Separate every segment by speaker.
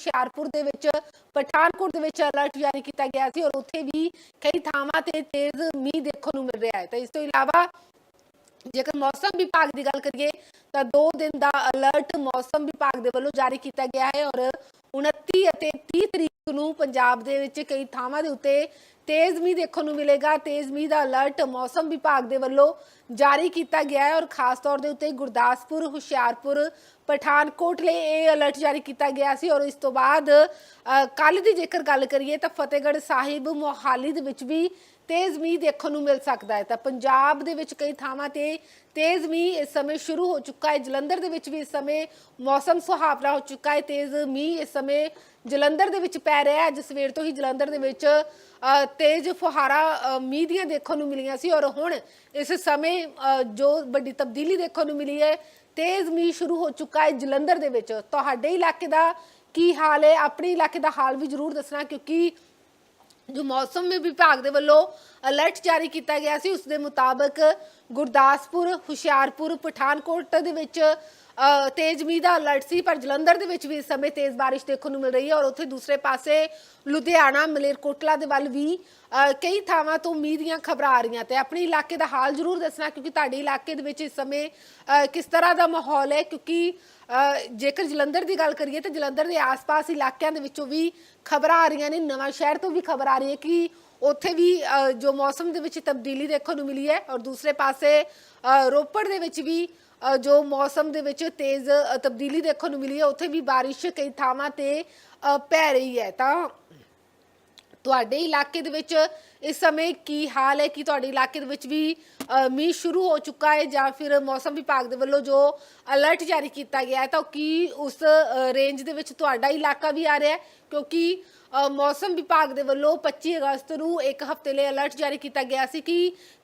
Speaker 1: ਹੁਸ਼ਿਆਰਪੁਰ ਦੇ ਵਿੱਚ, ਪਠਾਨਕੋਟ ਦੇ ਵਿੱਚ ਅਲਰਟ ਜਾਰੀ ਕੀਤਾ ਗਿਆ ਸੀ ਔਰ ਉੱਥੇ ਵੀ ਕਈ ਥਾਵਾਂ ਤੇ ਤੇਜ਼ ਮੀਂਹ ਦੇਖਣ ਨੂੰ ਮਿਲ ਰਿਹਾ ਹੈ। ਤਾਂ ਇਸ ਤੋਂ ਇਲਾਵਾ ਜੇਕਰ ਮੌਸਮ ਵਿਭਾਗ ਦੀ ਗੱਲ ਕਰੀਏ, ਤਾਂ 2 ਦਿਨ ਦਾ ਅਲਰਟ ਮੌਸਮ ਵਿਭਾਗ ਦੇ ਵੱਲੋਂ ਜਾਰੀ ਕੀਤਾ ਗਿਆ ਹੈ ਔਰ 29 ਅਤੇ 30 ਤਰੀਕ ਨੂੰ ਪੰਜਾਬ ਦੇ ਵਿੱਚ ਕਈ ਥਾਵਾਂ ਦੇ ਉੱਤੇ ਤੇਜ਼ ਮੀਂਹ ਦੇਖਣ ਨੂੰ ਮਿਲੇਗਾ। ਤੇਜ਼ ਮੀਂਹ ਦਾ ਅਲਰਟ ਮੌਸਮ ਵਿਭਾਗ ਦੇ ਵੱਲੋਂ ਜਾਰੀ ਕੀਤਾ ਗਿਆ ਹੈ ਔਰ ਖਾਸ ਤੌਰ ਦੇ ਉੱਤੇ ਗੁਰਦਾਸਪੁਰ, ਹੁਸ਼ਿਆਰਪੁਰ, ਪਠਾਨਕੋਟ ਲਈ ਇਹ ਅਲਰਟ ਜਾਰੀ ਕੀਤਾ ਗਿਆ ਸੀ। ਔਰ ਇਸ ਤੋਂ ਬਾਅਦ ਕੱਲ ਦੀ ਜੇਕਰ ਗੱਲ ਕਰੀਏ ਤਾਂ ਫਤਿਹਗੜ੍ਹ ਸਾਹਿਬ ਮੋਹਾਲੀ ਦੇ ਵਿੱਚ ਵੀ ਤੇਜ਼ ਮੀਂਹ ਦੇਖਣ ਨੂੰ ਮਿਲ ਸਕਦਾ ਹੈ। ਤਾਂ ਪੰਜਾਬ ਦੇ ਵਿੱਚ ਕਈ ਥਾਵਾਂ ਤੇ ਤੇਜ਼ ਮੀਂਹ ਇਸ ਸਮੇਂ ਸ਼ੁਰੂ ਹੋ ਚੁੱਕਾ ਹੈ। ਜਲੰਧਰ ਦੇ ਵਿੱਚ ਵੀ ਇਸ ਸਮੇਂ ਮੌਸਮ ਸੁਹਾਵਣਾ ਹੋ ਚੁੱਕਾ ਹੈ ਤੇਜ਼ ਮੀਂਹ ਇਸ ਸਮੇਂ ਜਲੰਧਰ ਦੇ ਵਿੱਚ ਪੈ ਰਿਹਾ ਹੈ ਅੱਜ ਸਵੇਰ ਤੋਂ ਹੀ ਜਲੰਧਰ ਦੇ ਵਿੱਚ ਤੇਜ਼ ਫੁਹਾਰਾ ਮੀਂਹ ਦੀਆਂ ਦੇਖਣ ਨੂੰ ਮਿਲੀਆਂ ਸੀ ਔਰ ਹੁਣ ਇਸ ਸਮੇਂ ਜੋ ਵੱਡੀ ਤਬਦੀਲੀ ਦੇਖਣ ਨੂੰ ਮਿਲੀ ਹੈ, ਤੇਜ਼ ਮੀਂਹ ਸ਼ੁਰੂ ਹੋ ਚੁੱਕਾ ਹੈ ਜਲੰਧਰ ਦੇ ਵਿੱਚ। ਤੁਹਾਡੇ ਇਲਾਕੇ ਦਾ ਕੀ ਹਾਲ ਹੈ? ਆਪਣੇ ਇਲਾਕੇ ਦਾ ਹਾਲ ਵੀ ਜ਼ਰੂਰ ਦੱਸਣਾ ਕਿਉਂਕਿ ਜੋ ਮੌਸਮ ਵਿਭਾਗ ਦੇ ਵੱਲੋਂ ਅਲਰਟ ਜਾਰੀ ਕੀਤਾ ਗਿਆ ਸੀ, ਉਸ ਦੇ ਮੁਤਾਬਕ ਗੁਰਦਾਸਪੁਰ, ਹੁਸ਼ਿਆਰਪੁਰ, ਪਠਾਨਕੋਟ ਦੇ ਵਿੱਚ ਤੇਜ਼ ਮੀਂਹ ਦਾ ਅਲਰਟ ਸੀ, ਪਰ ਜਲੰਧਰ ਦੇ ਵਿੱਚ ਵੀ ਇਸ ਸਮੇਂ ਤੇਜ਼ ਬਾਰਿਸ਼ ਦੇਖਣ ਨੂੰ ਮਿਲ ਰਹੀ ਹੈ ਔਰ ਉੱਥੇ ਦੂਸਰੇ ਪਾਸੇ ਲੁਧਿਆਣਾ, ਮਲੇਰਕੋਟਲਾ ਦੇ ਵੱਲ ਵੀ ਕਈ ਥਾਵਾਂ ਤੋਂ ਮੀਂਹ ਦੀਆਂ ਖਬਰਾਂ ਆ ਰਹੀਆਂ ਤੇ ਆਪਣੇ ਇਲਾਕੇ ਦਾ ਹਾਲ ਜ਼ਰੂਰ ਦੱਸਣਾ, ਕਿਉਂਕਿ ਤੁਹਾਡੇ ਇਲਾਕੇ ਦੇ ਵਿੱਚ ਇਸ ਸਮੇਂ ਕਿਸ ਤਰ੍ਹਾਂ ਦਾ ਮਾਹੌਲ ਹੈ? ਕਿਉਂਕਿ ਜੇਕਰ ਜਲੰਧਰ ਦੀ ਗੱਲ ਕਰੀਏ ਤਾਂ ਜਲੰਧਰ ਦੇ ਆਸ-ਪਾਸ ਇਲਾਕਿਆਂ ਦੇ ਵਿੱਚੋਂ ਵੀ ਖਬਰਾਂ ਆ ਰਹੀਆਂ ਨੇ, ਨਵਾਂ ਸ਼ਹਿਰ ਤੋਂ ਵੀ ਖਬਰ ਆ ਰਹੀ ਹੈ ਕਿ ਉੱਥੇ ਵੀ ਜੋ ਮੌਸਮ ਦੇ ਵਿੱਚ ਤਬਦੀਲੀ ਦੇਖਣ ਨੂੰ ਮਿਲੀ ਹੈ ਔਰ ਦੂਸਰੇ ਪਾਸੇ ਰੋਪੜ ਦੇ ਵਿੱਚ ਵੀ ਜੋ ਮੌਸਮ ਦੇ ਵਿੱਚ ਤੇਜ਼ ਤਬਦੀਲੀ ਦੇਖਣ ਨੂੰ ਮਿਲੀ ਹੈ, ਉੱਥੇ ਵੀ ਬਾਰਿਸ਼ ਕਈ ਥਾਵਾਂ ਤੇ ਪੈ ਰਹੀ ਹੈ। ਤਾਂ ਤੁਹਾਡੇ ਇਲਾਕੇ ਦੇ ਵਿੱਚ ਇਸ ਸਮੇਂ ਕੀ ਹਾਲ ਹੈ? ਕਿ ਤੁਹਾਡੇ ਇਲਾਕੇ ਦੇ ਵਿੱਚ ਵੀ ਅ, ਮੀਂਹ ਸ਼ੁਰੂ ਹੋ ਚੁੱਕਾ ਹੈ ਜਾਂ ਫਿਰ ਮੌਸਮ ਵਿਭਾਗ ਦੇ ਵੱਲੋਂ ਜੋ ਅਲਰਟ ਜਾਰੀ ਕੀਤਾ ਗਿਆ ਹੈ ਤਾਂ ਕੀ ਉਸ ਅ, ਰੇਂਜ ਦੇ ਵਿੱਚ ਤੁਹਾਡਾ ਇਲਾਕਾ ਵੀ ਆ ਰਿਹਾ ਹੈ? ਕਿਉਂਕਿ ਅ, ਮੌਸਮ ਵਿਭਾਗ ਦੇ ਵੱਲੋਂ 25 ਅਗਸਤ ਨੂੰ ਇੱਕ ਹਫ਼ਤੇ ਲਈ ਅਲਰਟ ਜਾਰੀ ਕੀਤਾ ਗਿਆ ਸੀ ਕਿ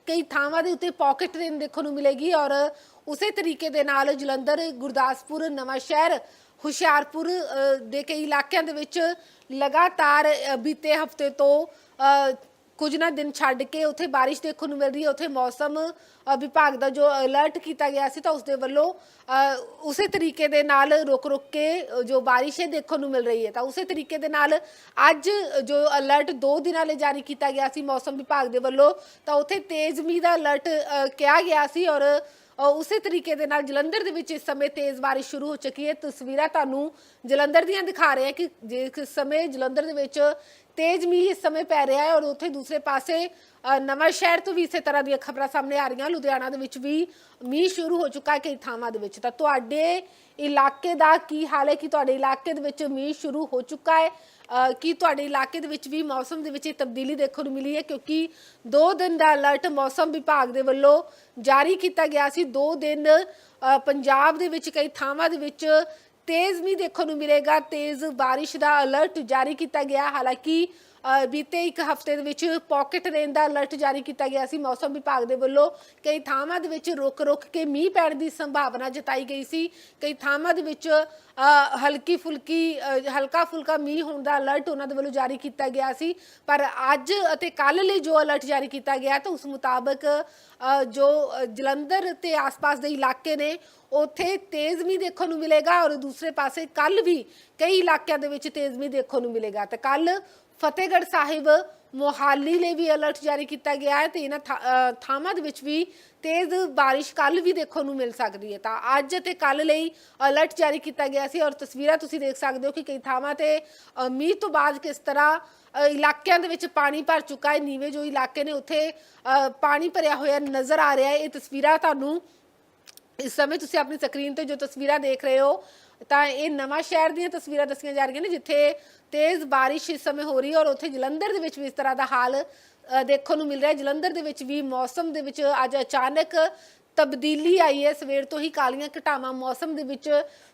Speaker 1: ਕਈ ਥਾਵਾਂ ਦੇ ਉੱਤੇ ਪਾਕਟ ਰੇਨ ਦੇਖਣ ਨੂੰ ਮਿਲੇਗੀ ਔਰ ਉਸੇ ਤਰੀਕੇ ਦੇ ਨਾਲ ਜਲੰਧਰ ਗੁਰਦਾਸਪੁਰ ਨਵਾਂ ਸ਼ਹਿਰ ਹੁਸ਼ਿਆਰਪੁਰ ਦੇ ਕਈ ਇਲਾਕਿਆਂ ਦੇ ਵਿੱਚ ਲਗਾਤਾਰ ਬੀਤੇ ਹਫ਼ਤੇ ਤੋਂ ਕੁਝ ਨਾ ਦਿਨ ਛੱਡ ਕੇ ਉੱਥੇ ਬਾਰਿਸ਼ ਦੇਖਣ ਨੂੰ ਮਿਲ ਰਹੀ ਹੈ। ਉੱਥੇ ਮੌਸਮ ਵਿਭਾਗ ਦਾ ਜੋ ਅਲਰਟ ਕੀਤਾ ਗਿਆ ਸੀ ਤਾਂ ਉਸ ਦੇ ਵੱਲੋਂ ਉਸੇ ਤਰੀਕੇ ਦੇ ਨਾਲ ਰੁਕ-ਰੁਕ ਕੇ ਜੋ ਬਾਰਿਸ਼ ਹੈ ਦੇਖਣ ਨੂੰ ਮਿਲ ਰਹੀ ਹੈ। ਤਾਂ ਉਸੇ ਤਰੀਕੇ ਦੇ ਨਾਲ ਅੱਜ ਜੋ ਅਲਰਟ 2 ਦਿਨਾਂ ਲਈ ਜਾਰੀ ਕੀਤਾ ਗਿਆ ਸੀ ਮੌਸਮ ਵਿਭਾਗ ਦੇ ਵੱਲੋਂ, ਤਾਂ ਉੱਥੇ ਤੇਜ਼ ਮੀਂਹ ਦਾ ਅਲਰਟ ਕਿਹਾ ਗਿਆ ਸੀ ਔਰ ਉਸੇ ਤਰੀਕੇ ਦੇ ਨਾਲ ਜਲੰਧਰ ਦੇ ਵਿੱਚ ਇਸ ਸਮੇਂ ਤੇਜ਼ ਬਾਰਿਸ਼ ਸ਼ੁਰੂ ਹੋ ਚੁੱਕੀ ਹੈ। ਤਸਵੀਰਾਂ ਤੁਹਾਨੂੰ ਜਲੰਧਰ ਦੀਆਂ ਦਿਖਾ ਰਹੇ ਹਾਂ ਕਿ ਜਿਸ ਸਮੇਂ ਜਲੰਧਰ ਦੇ ਵਿੱਚ ਤੇਜ਼ ਮੀਂਹ ਇਸ ਸਮੇਂ ਪੈ ਰਿਹਾ ਹੈ ਔਰ ਉੱਥੇ ਦੂਸਰੇ ਪਾਸੇ ਅ, ਨਵਾਂ ਸ਼ਹਿਰ ਤੋਂ ਵੀ ਇਸੇ ਤਰ੍ਹਾਂ ਦੀਆਂ ਖਬਰਾਂ ਸਾਹਮਣੇ ਆ ਰਹੀਆਂ। ਲੁਧਿਆਣਾ ਦੇ ਵਿੱਚ ਵੀ ਮੀਂਹ ਸ਼ੁਰੂ ਹੋ ਚੁੱਕਾ ਹੈ ਕਈ ਥਾਵਾਂ ਦੇ ਵਿੱਚ। ਤਾਂ ਤੁਹਾਡੇ ਇਲਾਕੇ ਦਾ ਕੀ ਹਾਲ ਹੈ? ਕਿ ਤੁਹਾਡੇ ਇਲਾਕੇ ਦੇ ਵਿੱਚ ਮੀਂਹ ਸ਼ੁਰੂ ਹੋ ਚੁੱਕਾ ਹੈ? ਅ, ਕੀ ਤੁਹਾਡੇ ਇਲਾਕੇ ਦੇ ਵਿੱਚ ਵੀ ਮੌਸਮ ਦੇ ਵਿੱਚ ਇਹ ਤਬਦੀਲੀ ਦੇਖਣ ਨੂੰ ਮਿਲੀ ਹੈ? ਕਿਉਂਕਿ 2 ਦਿਨ ਦਾ ਅਲਰਟ ਮੌਸਮ ਵਿਭਾਗ ਦੇ ਵੱਲੋਂ ਜਾਰੀ ਕੀਤਾ ਗਿਆ ਸੀ। 2 ਦਿਨ ਪੰਜਾਬ ਦੇ ਵਿੱਚ ਕਈ ਥਾਵਾਂ ਦੇ ਵਿੱਚ ਤੇਜ਼ ਮੀਂਹ ਦੇਖਣ ਨੂੰ ਮਿਲੇਗਾ। ਤੇਜ਼ ਬਾਰਿਸ਼ ਦਾ ਅਲਰਟ ਜਾਰੀ ਕੀਤਾ ਗਿਆ। ਹਾਲਾਂਕਿ ਬੀਤੇ ਇੱਕ ਹਫ਼ਤੇ ਦੇ ਵਿੱਚ ਪਾਕਟ ਰੇਨ ਦਾ ਅਲਰਟ ਜਾਰੀ ਕੀਤਾ ਗਿਆ ਸੀ। ਮੌਸਮ ਵਿਭਾਗ ਦੇ ਵੱਲੋਂ ਕਈ ਥਾਵਾਂ ਦੇ ਵਿੱਚ ਰੁਕ-ਰੁਕ ਕੇ ਮੀਂਹ ਪੈਣ ਦੀ ਸੰਭਾਵਨਾ ਜਤਾਈ ਗਈ ਸੀ। ਕਈ ਥਾਵਾਂ ਦੇ ਵਿੱਚ ਹਲਕੀ ਫੁਲਕੀ ਹਲਕਾ ਫੁਲਕਾ ਮੀਂਹ ਹੋਣ ਦਾ ਅਲਰਟ ਉਹਨਾਂ ਦੇ ਵੱਲੋਂ ਜਾਰੀ ਕੀਤਾ ਗਿਆ ਸੀ। ਪਰ ਅੱਜ ਅਤੇ ਕੱਲ ਲਈ ਜੋ ਅਲਰਟ ਜਾਰੀ ਕੀਤਾ ਗਿਆ ਤਾਂ ਉਸ ਮੁਤਾਬਕ ਜੋ ਜਲੰਧਰ ਤੇ ਆਸ-ਪਾਸ ਦੇ ਇਲਾਕੇ ਨੇ, ਉੱਥੇ ਤੇਜ਼ ਮੀਂਹ ਦੇਖਣ ਨੂੰ ਮਿਲੇਗਾ ਔਰ ਦੂਸਰੇ ਪਾਸੇ ਕੱਲ ਵੀ ਕਈ ਇਲਾਕਿਆਂ ਦੇ ਵਿੱਚ ਤੇਜ਼ ਮੀਂਹ ਦੇਖਣ ਨੂੰ ਮਿਲੇਗਾ। ਤੇ ਕੱਲ ਫਤਿਹਗੜ੍ਹ ਸਾਹਿਬ ਮੋਹਾਲੀ ਲਈ ਵੀ ਅਲਰਟ ਜਾਰੀ ਕੀਤਾ ਗਿਆ ਹੈ ਤੇ ਇਹਨਾਂ ਥਾ- ਥਾਵਾਂ ਦੇ ਵਿੱਚ ਵੀ ਤੇਜ਼ ਬਾਰਿਸ਼ ਕੱਲ ਵੀ ਦੇਖਣ ਨੂੰ ਮਿਲ ਸਕਦੀ ਹੈ। ਤਾਂ ਅੱਜ ਤੇ ਕੱਲ ਲਈ ਅਲਰਟ ਜਾਰੀ ਕੀਤਾ ਗਿਆ ਸੀ ਔਰ ਤਸਵੀਰਾਂ ਤੁਸੀਂ ਦੇਖ ਸਕਦੇ ਹੋ ਕਿ ਕਈ ਥਾਵਾਂ ਤੇ ਮੀਂਹ ਤੋਂ ਬਾਅਦ ਕਿਸ ਤਰ੍ਹਾਂ ਇਲਾਕਿਆਂ ਦੇ ਵਿੱਚ ਪਾਣੀ ਭਰ ਚੁੱਕਾ ਹੈ। ਨੀਵੇਂ ਜੋ ਇਲਾਕੇ ਨੇ ਉੱਥੇ ਪਾਣੀ ਭਰਿਆ ਹੋਇਆ ਨਜ਼ਰ ਆ ਰਿਹਾ ਹੈ। ਇਹ ਤਸਵੀਰਾਂ ਤੁਹਾਨੂੰ ਇਸ ਸਮੇਂ ਤੁਸੀਂ ਆਪਣੀ ਸਕਰੀਨ ਤੇ ਜੋ ਤਸਵੀਰਾਂ ਦੇਖ ਰਹੇ ਹੋ ਤਾਂ ਇਹ ਨਵਾਂ ਸ਼ਹਿਰ ਦੀਆਂ ਤਸਵੀਰਾਂ ਦੱਸੀਆਂ ਜਾ ਰਹੀਆਂ ਨੇ ਜਿੱਥੇ ਤੇਜ਼ ਬਾਰਿਸ਼ ਇਸ ਸਮੇਂ ਹੋ ਰਹੀ ਹੈ ਔਰ ਉੱਥੇ ਜਲੰਧਰ ਦੇ ਵਿੱਚ ਵੀ ਇਸ ਤਰ੍ਹਾਂ ਦਾ ਹਾਲ ਅ, ਦੇਖਣ ਨੂੰ ਮਿਲ ਰਿਹਾ ਹੈ। ਜਲੰਧਰ ਦੇ ਵਿੱਚ ਵੀ ਮੌਸਮ ਦੇ ਵਿੱਚ ਅੱਜ ਅਚਾਨਕ ਤਬਦੀਲੀ ਆਈ ਹੈ। ਸਵੇਰ ਤੋਂ ਹੀ ਕਾਲੀਆਂ ਘਟਾਵਾਂ ਮੌਸਮ ਦੇ ਵਿੱਚ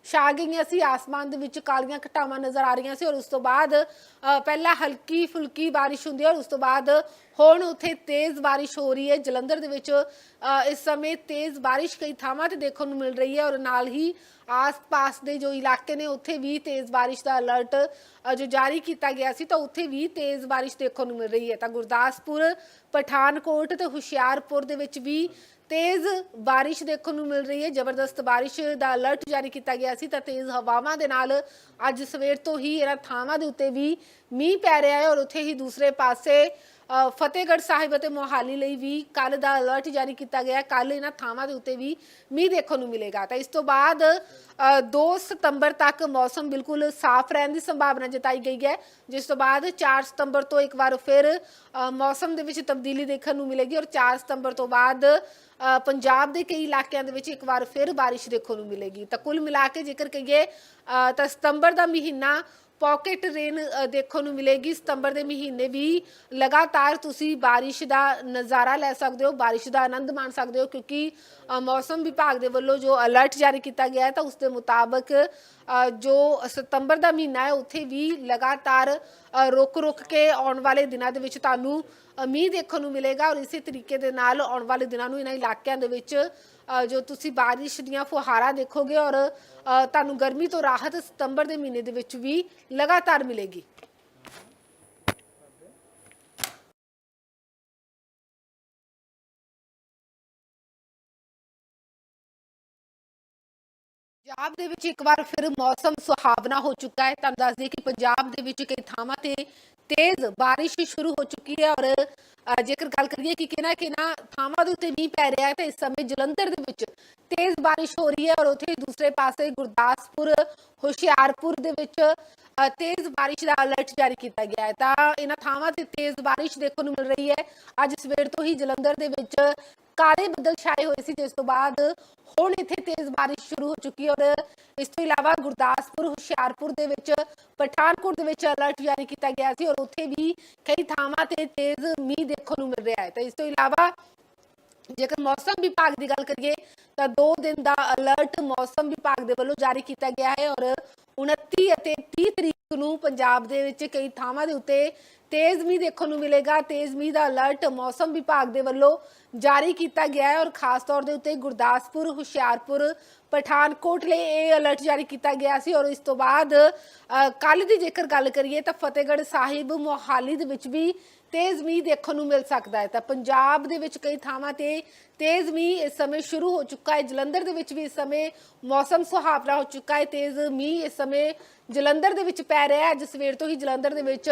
Speaker 1: ਛਾ ਗਈਆਂ ਸੀ। ਆਸਮਾਨ ਦੇ ਵਿੱਚ ਕਾਲੀਆਂ ਘਟਾਵਾਂ ਨਜ਼ਰ ਆ ਰਹੀਆਂ ਸੀ ਔਰ ਉਸ ਤੋਂ ਬਾਅਦ ਪਹਿਲਾਂ ਹਲਕੀ ਫੁਲਕੀ ਬਾਰਿਸ਼ ਹੁੰਦੀ ਹੈ ਔਰ ਉਸ ਤੋਂ ਬਾਅਦ ਹੁਣ ਉੱਥੇ ਤੇਜ਼ ਬਾਰਿਸ਼ ਹੋ ਰਹੀ ਹੈ। ਜਲੰਧਰ ਦੇ ਵਿੱਚ ਇਸ ਸਮੇਂ ਤੇਜ਼ ਬਾਰਿਸ਼ ਕਈ ਥਾਵਾਂ ਤੇ ਦੇਖਣ ਨੂੰ ਮਿਲ ਰਹੀ ਹੈ ਔਰ ਨਾਲ ਹੀ ਆਸ-ਪਾਸ ਦੇ ਜੋ ਇਲਾਕੇ ਨੇ, ਉੱਥੇ ਵੀ ਤੇਜ਼ ਬਾਰਿਸ਼ ਦਾ ਅਲਰਟ ਜੋ ਜਾਰੀ ਕੀਤਾ ਗਿਆ ਸੀ, ਤਾਂ ਉੱਥੇ ਵੀ ਤੇਜ਼ ਬਾਰਿਸ਼ ਦੇਖਣ ਨੂੰ ਮਿਲ ਰਹੀ ਹੈ। ਤਾਂ ਗੁਰਦਾਸਪੁਰ, ਪਠਾਨਕੋਟ ਤੇ ਹੁਸ਼ਿਆਰਪੁਰ ਦੇ ਵਿੱਚ ਵੀ ਤੇਜ਼ ਬਾਰਿਸ਼ ਦੇਖਣ ਨੂੰ ਮਿਲ ਰਹੀ ਹੈ। ਜ਼ਬਰਦਸਤ ਬਾਰਿਸ਼ ਦਾ ਅਲਰਟ ਜਾਰੀ ਕੀਤਾ ਗਿਆ ਸੀ ਤਾਂ ਤੇਜ਼ ਹਵਾਵਾਂ ਦੇ ਨਾਲ ਅੱਜ ਸਵੇਰ ਤੋਂ ਹੀ ਇਹਨਾਂ ਥਾਵਾਂ ਦੇ ਉੱਤੇ ਵੀ ਮੀਂਹ ਪੈ ਰਿਹਾ ਹੈ ਔਰ ਉੱਥੇ ਹੀ ਦੂਸਰੇ ਪਾਸੇ ਫਤਿਹਗੜ੍ਹ ਸਾਹਿਬ ਅਤੇ ਮੋਹਾਲੀ ਲਈ ਵੀ ਕੱਲ ਦਾ ਅਲਰਟ ਜਾਰੀ ਕੀਤਾ ਗਿਆ ਕੱਲ ਇਹਨਾਂ ਥਾਵਾਂ ਦੇ ਉੱਤੇ ਵੀ ਮੀਂਹ ਦੇਖਣ ਨੂੰ ਮਿਲੇਗਾ। ਤਾਂ ਇਸ ਤੋਂ ਬਾਅਦ ਅ, 2 ਸਤੰਬਰ ਤੱਕ ਮੌਸਮ ਬਿਲਕੁਲ ਸਾਫ਼ ਰਹਿਣ ਦੀ ਸੰਭਾਵਨਾ ਜਤਾਈ ਗਈ ਹੈ। ਜਿਸ ਤੋਂ ਬਾਅਦ 4 ਸਤੰਬਰ ਤੋਂ ਇੱਕ ਵਾਰ ਫਿਰ ਮੌਸਮ ਦੇ ਵਿੱਚ ਤਬਦੀਲੀ ਦੇਖਣ ਨੂੰ ਮਿਲੇਗੀ ਔਰ 4 ਸਤੰਬਰ ਤੋਂ ਬਾਅਦ ਪੰਜਾਬ ਦੇ ਕਈ ਇਲਾਕਿਆਂ ਦੇ ਵਿੱਚ ਇੱਕ ਵਾਰ ਫਿਰ ਬਾਰਿਸ਼ ਦੇਖਣ ਨੂੰ ਮਿਲੇਗੀ। ਤਾਂ ਕੁੱਲ ਮਿਲਾ ਕੇ ਜੇਕਰ ਕਹੀਏ ਤਾਂ ਸਤੰਬਰ ਦਾ ਮਹੀਨਾ ਪਾਕਟ ਰੇਨ ਦੇਖਣ ਨੂੰ ਮਿਲੇਗੀ। ਸਤੰਬਰ ਦੇ ਮਹੀਨੇ ਵੀ ਲਗਾਤਾਰ ਤੁਸੀਂ ਬਾਰਿਸ਼ ਦਾ ਨਜ਼ਾਰਾ ਲੈ ਸਕਦੇ ਹੋ, ਬਾਰਿਸ਼ ਦਾ ਆਨੰਦ ਮਾਣ ਸਕਦੇ ਹੋ, ਕਿਉਂਕਿ ਮੌਸਮ ਵਿਭਾਗ ਦੇ ਵੱਲੋਂ ਜੋ ਅਲਰਟ ਜਾਰੀ ਕੀਤਾ ਗਿਆ ਹੈ, ਤਾਂ ਉਸ ਦੇ ਮੁਤਾਬਕ ਜੋ ਸਤੰਬਰ ਦਾ ਮਹੀਨਾ ਹੈ, ਉੱਥੇ ਵੀ ਲਗਾਤਾਰ ਰੁਕ ਰੁਕ ਕੇ ਆਉਣ ਵਾਲੇ ਦਿਨਾਂ ਦੇ ਵਿੱਚ ਤੁਹਾਨੂੰ ਮੀਂਹ ਦੇਖਣ ਨੂੰ ਮਿਲੇਗਾ। ਔਰ ਇਸੇ ਤਰੀਕੇ ਦੇ ਨਾਲ ਆਉਣ ਵਾਲੇ ਦਿਨਾਂ ਨੂੰ ਇਹਨਾਂ ਇਲਾਕਿਆਂ ਦੇ ਵਿੱਚ ਜੋ ਤੁਸੀਂ ਬਾਰਿਸ਼ ਦੀਆਂ ਫੁਹਾਰਾਂ ਦੇਖੋਗੇ ਔਰ ਤੁਹਾਨੂੰ ਗਰਮੀ ਤੋਂ ਰਾਹਤ ਸਤੰਬਰ ਦੇ ਮਹੀਨੇ ਦੇ ਵਿੱਚ ਵੀ ਲਗਾਤਾਰ ਮਿਲੇਗੀ। ਪੰਜਾਬ ਦੇ ਵਿੱਚ ਇੱਕ ਵਾਰ ਫਿਰ ਮੌਸਮ ਸੁਹਾਵਣਾ ਹੋ ਚੁੱਕਾ ਹੈ। ਤੁਹਾਨੂੰ ਦੱਸ ਦਈਏ ਕਿ ਪੰਜਾਬ ਦੇ ਵਿੱਚ ਕਈ ਥਾਵਾਂ ਤੇ ਤੇਜ਼ ਬਾਰਿਸ਼ ਸ਼ੁਰੂ ਹੋ ਚੁੱਕੀ ਹੈ ਔਰ ਜੇਕਰ ਗੱਲ ਕਰੀਏ ਕਿ ਕਿਹਨਾਂ ਕਿਹਨਾਂ ਥਾਵਾਂ ਦੇ ਉੱਤੇ ਮੀਂਹ ਪੈ ਰਿਹਾ ਹੈ, ਤਾਂ ਇਸ ਸਮੇਂ ਜਲੰਧਰ ਦੇ ਵਿੱਚ ਤੇਜ਼ ਬਾਰਿਸ਼ ਹੋ ਰਹੀ ਹੈ ਔਰ ਉੱਥੇ ਦੂਸਰੇ ਪਾਸੇ ਗੁਰਦਾਸਪੁਰ, ਹੁਸ਼ਿਆਰਪੁਰ ਦੇ ਵਿੱਚ ਤੇਜ਼ ਬਾਰਿਸ਼ ਦਾ ਅਲਰਟ ਜਾਰੀ ਕੀਤਾ ਗਿਆ ਹੈ। ਤਾਂ ਇਹਨਾਂ ਥਾਵਾਂ ਤੇ ਤੇਜ਼ ਬਾਰਿਸ਼ ਦੇਖਣ ਨੂੰ ਮਿਲ ਰਹੀ ਹੈ। ਅੱਜ ਸਵੇਰ ਤੋਂ ਹੀ ਜਲੰਧਰ ਦੇ ਵਿੱਚ ਕਾਲੇ ਬੱਦਲ ਛਾਏ ਹੋਏ ਸੀ ਜਿਸ ਤੋਂ ਬਾਅਦ ਹੁਣ ਇੱਥੇ ਤੇਜ਼ ਬਾਰਿਸ਼ ਸ਼ੁਰੂ ਹੋ ਚੁੱਕੀ ਔਰ ਇਸ ਤੋਂ ਇਲਾਵਾ ਗੁਰਦਾਸਪੁਰ, ਹੁਸ਼ਿਆਰਪੁਰ ਦੇ ਵਿੱਚ, ਪਠਾਨਕੋਟ ਦੇ ਵਿੱਚ ਅਲਰਟ ਜਾਰੀ ਕੀਤਾ ਗਿਆ ਸੀ ਔਰ ਉੱਥੇ ਵੀ ਕਈ ਥਾਵਾਂ ਤੇ ਤੇਜ਼ ਮੀਂਹ ਦੇਖਣ ਨੂੰ ਮਿਲ ਰਿਹਾ ਹੈ। ਤਾਂ ਇਸ ਤੋਂ ਇਲਾਵਾ ਜੇਕਰ ਮੌਸਮ ਵਿਭਾਗ ਦੀ ਗੱਲ ਕਰੀਏ, ਤਾਂ 2 ਦਿਨ ਦਾ ਅਲਰਟ ਮੌਸਮ ਵਿਭਾਗ ਦੇ ਵੱਲੋਂ ਜਾਰੀ ਕੀਤਾ ਗਿਆ ਹੈ ਔਰ 29 ਅਤੇ 30 ਤਰੀਕ ਨੂੰ ਪੰਜਾਬ ਦੇ ਵਿੱਚ ਕਈ ਥਾਵਾਂ ਦੇ ਉੱਤੇ ਤੇਜ਼ ਮੀਂਹ ਦੇਖਣ ਨੂੰ ਮਿਲੇਗਾ। ਤੇਜ਼ ਮੀਂਹ ਦਾ ਅਲਰਟ ਮੌਸਮ ਵਿਭਾਗ ਦੇ ਵੱਲੋਂ ਜਾਰੀ ਕੀਤਾ ਗਿਆ ਹੈ ਔਰ ਖਾਸ ਤੌਰ ਦੇ ਉੱਤੇ ਗੁਰਦਾਸਪੁਰ, ਹੁਸ਼ਿਆਰਪੁਰ, ਪਠਾਨਕੋਟ ਲਈ ਇਹ ਅਲਰਟ ਜਾਰੀ ਕੀਤਾ ਗਿਆ ਸੀ ਔਰ ਇਸ ਤੋਂ ਬਾਅਦ ਕੱਲ ਦੀ ਜੇਕਰ ਗੱਲ ਕਰੀਏ ਤਾਂ ਫਤਿਹਗੜ੍ਹ ਸਾਹਿਬ, ਮੋਹਾਲੀ ਦੇ ਵਿੱਚ ਵੀ ਤੇਜ਼ ਮੀਂਹ ਦੇਖਣ ਨੂੰ ਮਿਲ ਸਕਦਾ ਹੈ। ਤਾਂ ਪੰਜਾਬ ਦੇ ਵਿੱਚ ਕਈ ਥਾਵਾਂ ਤੇ ਤੇਜ਼ ਮੀਂਹ ਇਸ ਸਮੇਂ ਸ਼ੁਰੂ ਹੋ ਚੁੱਕਾ ਹੈ। ਜਲੰਧਰ ਦੇ ਵਿੱਚ ਵੀ ਇਸ ਸਮੇਂ ਮੌਸਮ ਸੁਹਾਵਣਾ ਹੋ ਚੁੱਕਾ ਹੈ। ਤੇਜ਼ ਮੀਂਹ ਇਸ ਸਮੇਂ ਜਲੰਧਰ ਦੇ ਵਿੱਚ ਪੈ ਰਿਹਾ ਹੈ। ਅੱਜ ਸਵੇਰ ਤੋਂ ਹੀ ਜਲੰਧਰ ਦੇ ਵਿੱਚ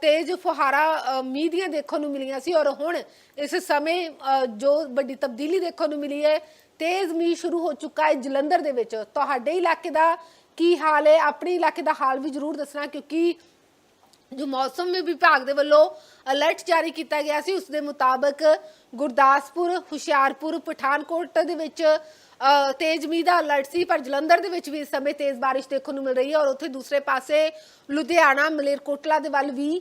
Speaker 1: ਤੇਜ਼ ਫੁਹਾਰਾ ਮੀਂਹ ਦੀਆਂ ਦੇਖਣ ਨੂੰ ਮਿਲੀਆਂ ਸੀ। ਔਰ ਹੁਣ ਇਸ ਸਮੇਂ ਜੋ ਵੱਡੀ ਤਬਦੀਲੀ ਦੇਖਣ ਨੂੰ ਮਿਲੀ ਹੈ, ਤੇਜ਼ ਮੀਂਹ ਸ਼ੁਰੂ ਹੋ ਚੁੱਕਾ ਹੈ ਜਲੰਧਰ ਦੇ ਵਿੱਚ। ਤੁਹਾਡੇ ਇਲਾਕੇ ਦਾ ਕੀ ਹਾਲ ਹੈ? ਆਪਣੇ ਇਲਾਕੇ ਦਾ ਹਾਲ ਵੀ ਜ਼ਰੂਰ ਦੱਸਣਾ, ਕਿਉਂਕਿ ਜੋ ਮੌਸਮ ਵਿਭਾਗ ਦੇ ਵੱਲੋਂ ਅਲਰਟ ਜਾਰੀ ਕੀਤਾ ਗਿਆ ਸੀ, ਉਸ ਦੇ ਮੁਤਾਬਕ ਗੁਰਦਾਸਪੁਰ, ਹੁਸ਼ਿਆਰਪੁਰ, ਪਠਾਨਕੋਟ ਦੇ ਵਿੱਚ ਤੇਜ਼ ਮੀਂਹ ਦਾ ਅਲਰਟ ਸੀ, ਪਰ ਜਲੰਧਰ ਦੇ ਵਿੱਚ ਵੀ ਇਸ ਸਮੇਂ ਤੇਜ਼ ਬਾਰਿਸ਼ ਦੇਖਣ ਨੂੰ ਮਿਲ ਰਹੀ ਹੈ ਔਰ ਉੱਥੇ ਦੂਸਰੇ ਪਾਸੇ ਲੁਧਿਆਣਾ, ਮਲੇਰਕੋਟਲਾ ਦੇ ਵੱਲ ਵੀ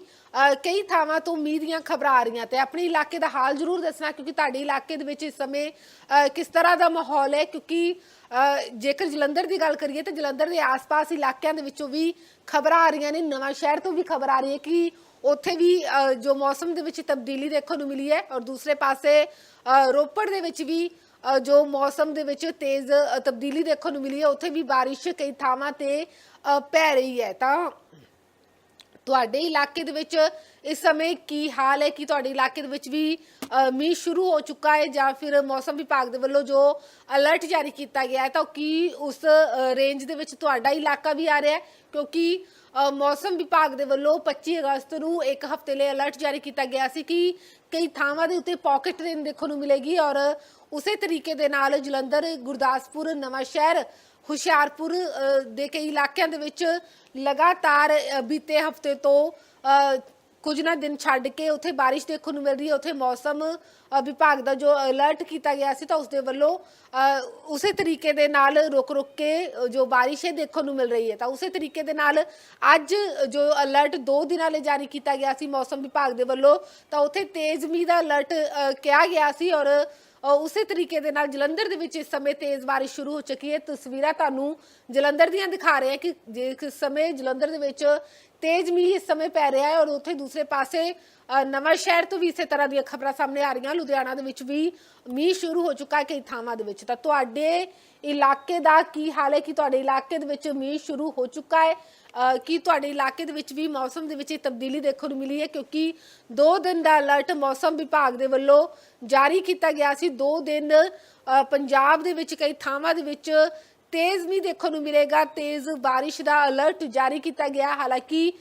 Speaker 1: ਕਈ ਥਾਵਾਂ ਤੋਂ ਮੀਂਹ ਦੀਆਂ ਖਬਰਾਂ ਆ ਰਹੀਆਂ ਤੇ ਆਪਣੇ ਇਲਾਕੇ ਦਾ ਹਾਲ ਜ਼ਰੂਰ ਦੱਸਣਾ, ਕਿਉਂਕਿ ਤੁਹਾਡੇ ਇਲਾਕੇ ਦੇ ਵਿੱਚ ਇਸ ਸਮੇਂ ਕਿਸ ਤਰ੍ਹਾਂ ਦਾ ਮਾਹੌਲ ਹੈ? ਕਿਉਂਕਿ ਜੇਕਰ ਜਲੰਧਰ ਦੀ ਗੱਲ ਕਰੀਏ ਤਾਂ ਜਲੰਧਰ ਦੇ ਆਸ-ਪਾਸ ਇਲਾਕਿਆਂ ਦੇ ਵਿੱਚੋਂ ਵੀ ਖਬਰਾਂ ਆ ਰਹੀਆਂ ਨੇ, ਨਵਾਂ ਸ਼ਹਿਰ ਤੋਂ ਵੀ ਖਬਰ ਆ ਰਹੀ ਹੈ ਕਿ ਉੱਥੇ ਵੀ ਜੋ ਮੌਸਮ ਦੇ ਵਿੱਚ ਤਬਦੀਲੀ ਦੇਖਣ ਨੂੰ ਮਿਲੀ ਹੈ ਔਰ ਦੂਸਰੇ ਪਾਸੇ ਰੋਪੜ ਦੇ ਵਿੱਚ ਵੀ ਜੋ ਮੌਸਮ ਦੇ ਵਿੱਚ ਤੇਜ਼ ਤਬਦੀਲੀ ਦੇਖਣ ਨੂੰ ਮਿਲੀ ਹੈ, ਉੱਥੇ ਵੀ ਬਾਰਿਸ਼ ਕਈ ਥਾਵਾਂ ਤੇ ਪੈ ਰਹੀ ਹੈ। ਤਾਂ ਤੁਹਾਡੇ ਇਲਾਕੇ ਦੇ ਵਿੱਚ ਇਸ ਸਮੇਂ ਕੀ ਹਾਲ ਹੈ? ਕਿ ਤੁਹਾਡੇ ਇਲਾਕੇ ਦੇ ਵਿੱਚ ਵੀ ਮੀਂਹ ਸ਼ੁਰੂ ਹੋ ਚੁੱਕਾ ਹੈ ਜਾਂ ਫਿਰ ਮੌਸਮ ਵਿਭਾਗ ਦੇ ਵੱਲੋਂ ਜੋ ਅਲਰਟ ਜਾਰੀ ਕੀਤਾ ਗਿਆ ਹੈ, ਤਾਂ ਕੀ ਉਸ ਰੇਂਜ ਦੇ ਵਿੱਚ ਤੁਹਾਡਾ ਇਲਾਕਾ ਵੀ ਆ ਰਿਹਾ ਹੈ? ਕਿਉਂਕਿ ਅ, ਮੌਸਮ ਵਿਭਾਗ ਦੇ ਵੱਲੋਂ 25 ਅਗਸਤ ਨੂੰ ਇੱਕ ਹਫ਼ਤੇ ਲਈ ਅਲਰਟ ਜਾਰੀ ਕੀਤਾ ਗਿਆ ਸੀ ਕਿ ਕਈ ਥਾਵਾਂ ਦੇ ਉੱਤੇ ਪਾਕਟ ਰੇਨ ਦੇਖਣ ਨੂੰ ਮਿਲੇਗੀ ਔਰ ਉਸੇ ਤਰੀਕੇ ਦੇ ਨਾਲ ਜਲੰਧਰ ਗੁਰਦਾਸਪੁਰ ਨਵਾਂ ਸ਼ਹਿਰ ਹੁਸ਼ਿਆਰਪੁਰ ਅ, ਦੇ ਕਈ ਇਲਾਕਿਆਂ ਦੇ ਵਿੱਚ ਲਗਾਤਾਰ ਅ, ਬੀਤੇ ਹਫ਼ਤੇ ਤੋਂ ਅ, ਕੁਝ ਨਾ ਦਿਨ ਛੱਡ ਕੇ ਉੱਥੇ ਬਾਰਿਸ਼ ਦੇਖਣ ਨੂੰ ਮਿਲ ਰਹੀ ਹੈ, ਉੱਥੇ ਮੌਸਮ ਵਿਭਾਗ ਦਾ ਜੋ ਅਲਰਟ ਕੀਤਾ ਗਿਆ ਸੀ ਤਾਂ ਉਸ ਦੇ ਵੱਲੋਂ ਉਸੇ ਤਰੀਕੇ ਦੇ ਨਾਲ ਰੁਕ ਰੁਕ ਕੇ ਜੋ ਬਾਰਿਸ਼ ਹੈ ਦੇਖਣ ਨੂੰ ਮਿਲ ਰਹੀ ਹੈ। ਤਾਂ ਉਸੇ ਤਰੀਕੇ ਦੇ ਨਾਲ ਅੱਜ ਜੋ ਅਲਰਟ 2 ਦਿਨਾਂ ਲਈ ਜਾਰੀ ਕੀਤਾ ਗਿਆ ਸੀ ਮੌਸਮ ਵਿਭਾਗ ਦੇ ਵੱਲੋਂ, ਤਾਂ ਉੱਥੇ ਤੇਜ਼ ਮੀਂਹ ਦਾ ਅਲਰਟ ਕਿਹਾ ਗਿਆ ਸੀ ਔਰ ਉਸੇ ਤਰੀਕੇ ਦੇ ਨਾਲ ਜਲੰਧਰ ਦੇ ਵਿੱਚ ਇਸ ਸਮੇਂ ਤੇਜ਼ ਬਾਰਿਸ਼ ਸ਼ੁਰੂ ਹੋ ਚੁੱਕੀ ਹੈ। ਤਸਵੀਰਾਂ ਤੁਹਾਨੂੰ ਜਲੰਧਰ ਦੀਆਂ ਦਿਖਾ ਰਹੇ ਹਾਂ ਕਿ ਜਿਸ ਸਮੇਂ ਜਲੰਧਰ ਦੇ ਵਿੱਚ ਤੇਜ਼ ਮੀਂਹ ਇਸ ਸਮੇਂ ਪੈ ਰਿਹਾ ਹੈ ਔਰ ਉੱਥੇ ਦੂਸਰੇ ਪਾਸੇ ਅ, ਨਵਾਂ ਸ਼ਹਿਰ ਤੋਂ ਵੀ ਇਸੇ ਤਰ੍ਹਾਂ ਦੀਆਂ ਖਬਰਾਂ ਸਾਹਮਣੇ ਆ ਰਹੀਆਂ। ਲੁਧਿਆਣਾ ਦੇ ਵਿੱਚ ਵੀ ਮੀਂਹ ਸ਼ੁਰੂ ਹੋ ਚੁੱਕਾ ਹੈ ਕਈ ਥਾਵਾਂ ਦੇ ਵਿੱਚ। ਤਾਂ ਤੁਹਾਡੇ ਇਲਾਕੇ ਦਾ ਕੀ ਹਾਲ ਹੈ ਕਿ ਤੁਹਾਡੇ ਇਲਾਕੇ ਦੇ ਵਿੱਚ ਮੀਂਹ ਸ਼ੁਰੂ ਹੋ ਚੁੱਕਾ ਹੈ? ਕੀ ਤੁਹਾਡੇ ਇਲਾਕੇ ਦੇ ਵਿੱਚ ਵੀ ਮੌਸਮ ਦੇ ਵਿੱਚ ਇਹ ਤਬਦੀਲੀ ਦੇਖਣ ਨੂੰ ਮਿਲੀ ਹੈ? ਕਿਉਂਕਿ 2 ਦਿਨ ਦਾ ਅਲਰਟ ਮੌਸਮ ਵਿਭਾਗ ਦੇ ਵੱਲੋਂ ਜਾਰੀ ਕੀਤਾ ਗਿਆ ਸੀ। 2 ਦਿਨ ਪੰਜਾਬ ਦੇ ਵਿੱਚ, ਕਈ ਥਾਵਾਂ ਦੇ ਵਿੱਚ ਤੇਜ਼ ਮੀਂਹ ਦੇਖਣ ਨੂੰ ਮਿਲੇਗਾ। ਤੇਜ਼ ਬਾਰਿਸ਼ ਦਾ ਅਲਰਟ ਜਾਰੀ ਕੀਤਾ ਗਿਆ। ਹਾਲਾਂਕਿ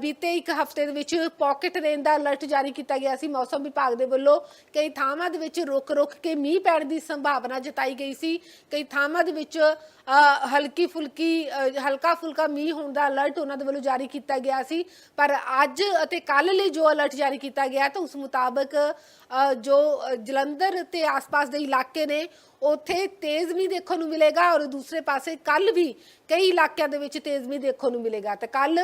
Speaker 1: ਬੀਤੇ ਇੱਕ ਹਫ਼ਤੇ ਦੇ ਵਿੱਚ ਪਾਕਟ ਰੇਨ ਦਾ ਅਲਰਟ ਜਾਰੀ ਕੀਤਾ ਗਿਆ ਸੀ। ਮੌਸਮ ਵਿਭਾਗ ਦੇ ਵੱਲੋਂ ਕਈ ਥਾਵਾਂ ਦੇ ਵਿੱਚ ਰੁਕ-ਰੁਕ ਕੇ ਮੀਂਹ ਪੈਣ ਦੀ ਸੰਭਾਵਨਾ ਜਤਾਈ ਗਈ ਸੀ। ਕਈ ਥਾਵਾਂ ਦੇ ਵਿੱਚ ਹਲਕੀ ਫੁਲਕੀ ਹਲਕਾ ਫੁਲਕਾ ਮੀਂਹ ਹੋਣ ਦਾ ਅਲਰਟ ਉਹਨਾਂ ਦੇ ਵੱਲੋਂ ਜਾਰੀ ਕੀਤਾ ਗਿਆ ਸੀ। ਪਰ ਅੱਜ ਅਤੇ ਕੱਲ ਲਈ ਜੋ ਅਲਰਟ ਜਾਰੀ ਕੀਤਾ ਗਿਆ ਤਾਂ ਉਸ ਮੁਤਾਬਕ ਜੋ ਜਲੰਧਰ ਤੇ ਆਸ-ਪਾਸ ਦੇ ਇਲਾਕੇ ਨੇ, ਉੱਥੇ ਤੇਜ਼ ਮੀਂਹ ਦੇਖਣ ਨੂੰ ਮਿਲੇਗਾ ਔਰ ਦੂਸਰੇ ਪਾਸੇ ਕੱਲ ਵੀ ਕਈ ਇਲਾਕਿਆਂ ਦੇ ਵਿੱਚ ਤੇਜ਼ ਮੀਂਹ ਦੇਖਣ ਨੂੰ ਮਿਲੇਗਾ। ਤੇ ਕੱਲ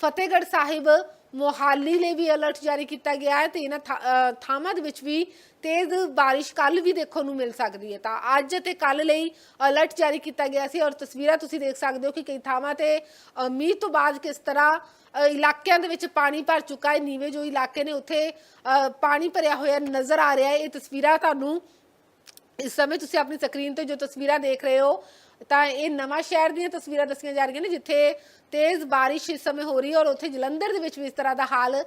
Speaker 1: ਫਤਿਹਗੜ੍ਹ ਸਾਹਿਬ ਮੋਹਾਲੀ ਲਈ ਵੀ ਅਲਰਟ ਜਾਰੀ ਕੀਤਾ ਗਿਆ ਹੈ ਤੇ ਇਹਨਾਂ ਥਾ- ਥਾਵਾਂ ਦੇ ਵਿੱਚ ਵੀ ਤੇਜ਼ ਬਾਰਿਸ਼ ਕੱਲ ਵੀ ਦੇਖਣ ਨੂੰ ਮਿਲ ਸਕਦੀ ਹੈ। ਤਾਂ ਅੱਜ ਤੇ ਕੱਲ ਲਈ ਅਲਰਟ ਜਾਰੀ ਕੀਤਾ ਗਿਆ ਸੀ ਔਰ ਤਸਵੀਰਾਂ ਤੁਸੀਂ ਦੇਖ ਸਕਦੇ ਹੋ ਕਿ ਕਈ ਥਾਵਾਂ ਤੇ ਮੀਂਹ ਤੋਂ ਬਾਅਦ ਕਿਸ ਤਰ੍ਹਾਂ ਇਲਾਕਿਆਂ ਦੇ ਵਿੱਚ ਪਾਣੀ ਭਰ ਚੁੱਕਾ ਹੈ। ਨੀਵੇਂ ਜੋ ਇਲਾਕੇ ਨੇ ਉੱਥੇ ਪਾਣੀ ਭਰਿਆ ਹੋਇਆ ਨਜ਼ਰ ਆ ਰਿਹਾ ਹੈ। ਇਹ ਤਸਵੀਰਾਂ ਤੁਹਾਨੂੰ ਇਸ ਸਮੇਂ ਤੁਸੀਂ ਆਪਣੀ ਸਕਰੀਨ ਤੇ ਜੋ ਤਸਵੀਰਾਂ ਦੇਖ ਰਹੇ ਹੋ ਤਾਂ ਇਹ ਨਵਾਂ ਸ਼ਹਿਰ ਦੀਆਂ ਤਸਵੀਰਾਂ ਦੱਸੀਆਂ ਜਾ ਰਹੀਆਂ ਨੇ ਜਿੱਥੇ ਤੇਜ਼ ਬਾਰਿਸ਼ ਇਸ ਸਮੇਂ ਹੋ ਰਹੀ ਹੈ ਔਰ ਉੱਥੇ ਜਲੰਧਰ ਦੇ ਵਿੱਚ ਵੀ ਇਸ ਤਰ੍ਹਾਂ ਦਾ ਹਾਲ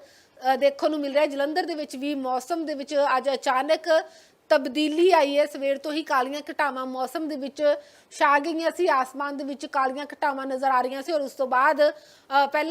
Speaker 1: ਦੇਖਣ ਨੂੰ ਮਿਲ ਰਿਹਾ ਹੈ। ਜਲੰਧਰ ਦੇ ਵਿੱਚ ਵੀ ਮੌਸਮ ਦੇ ਵਿੱਚ ਅੱਜ ਅਚਾਨਕ ਤਬਦੀਲੀ ਆਈ ਹੈ। ਸਵੇਰ ਤੋਂ ਹੀ ਕਾਲੀਆਂ ਘਟਾਵਾਂ ਮੌਸਮ ਦੇ ਵਿੱਚ ਛਾ ਗਈਆਂ ਸੀ ਆਸਮਾਨ ਦੇ ਵਿੱਚ ਕਾਲੀਆਂ ਘਟਾਵਾਂ ਨਜ਼ਰ ਆ ਰਹੀਆਂ ਸੀ ਔਰ ਉਸ ਤੋਂ ਬਾਅਦ ਅ, ਪਹਿਲਾਂ